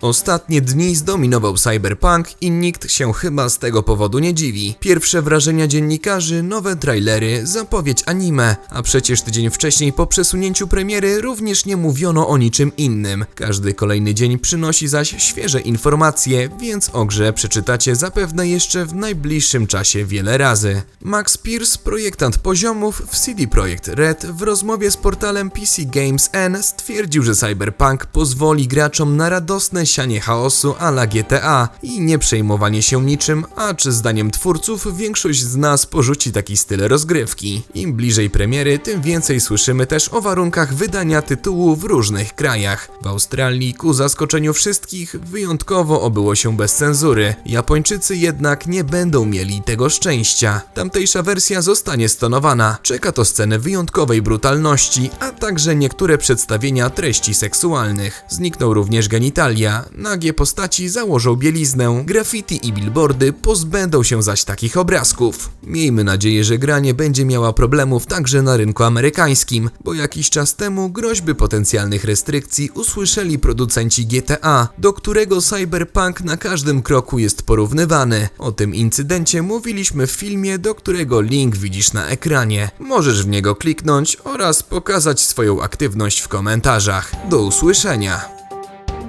Ostatnie dni zdominował Cyberpunk i nikt się chyba z tego powodu nie dziwi. Pierwsze wrażenia dziennikarzy, nowe trailery, zapowiedź anime, a przecież tydzień wcześniej po przesunięciu premiery również nie mówiono o niczym innym. Każdy kolejny dzień przynosi zaś świeże informacje, więc o grze przeczytacie zapewne jeszcze w najbliższym czasie wiele razy. Max Pierce, projektant poziomów w CD Projekt Red, w rozmowie z portalem PC Games N stwierdził, że Cyberpunk pozwoli graczom na radosne sianie chaosu a la GTA i nie przejmowanie się niczym, a czy zdaniem twórców większość z nas porzuci taki styl rozgrywki. Im bliżej premiery, tym więcej słyszymy też o warunkach wydania tytułu w różnych krajach. W Australii, ku zaskoczeniu wszystkich, wyjątkowo obyło się bez cenzury. Japończycy jednak nie będą mieli tego szczęścia. Tamtejsza wersja zostanie stonowana. Czeka to sceny wyjątkowej brutalności, a także niektóre przedstawienia treści seksualnych. Znikną również genitalia, nagie postaci założą bieliznę, graffiti i billboardy pozbędą się zaś takich obrazków. Miejmy nadzieję, że gra nie będzie miała problemów także na rynku amerykańskim, bo jakiś czas temu groźby potencjalnych restrykcji usłyszeli producenci GTA, do którego Cyberpunk na każdym kroku jest porównywany. O tym incydencie mówiliśmy w filmie, do którego link widzisz na ekranie. Możesz w niego kliknąć oraz pokazać swoją aktywność w komentarzach. Do usłyszenia!